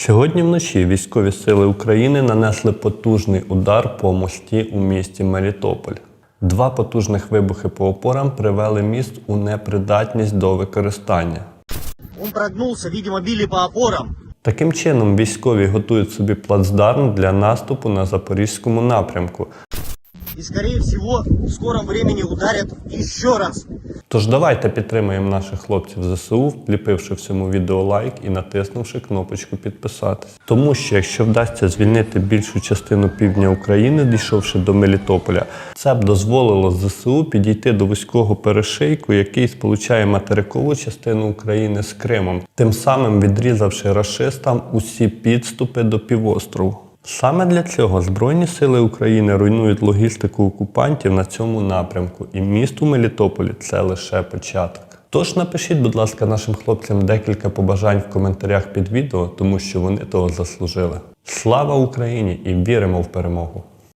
Сьогодні вночі військові сили України нанесли потужний удар по мості у місті Мелітополь. Два потужних вибухи по опорам привели міст у непридатність до використання. Он прогнулся, видимо, били по опорам. Таким чином, військові готують собі плацдарм для наступу на запорізькому напрямку. И, скорее всего, в скором времени ударят еще раз. Тож давайте підтримаємо наших хлопців ЗСУ, вліпивши всьому відео лайк і натиснувши кнопочку підписатись. Тому що якщо вдасться звільнити більшу частину півдня України, дійшовши до Мелітополя, це б дозволило ЗСУ підійти до вузького перешийку, який сполучає материкову частину України з Кримом, тим самим відрізавши рашистам усі підступи до півострову. Саме для цього Збройні сили України руйнують логістику окупантів на цьому напрямку, і місту Мелітополі це лише початок. Тож напишіть, будь ласка, нашим хлопцям декілька побажань в коментарях під відео, тому що вони того заслужили. Слава Україні і віримо в перемогу!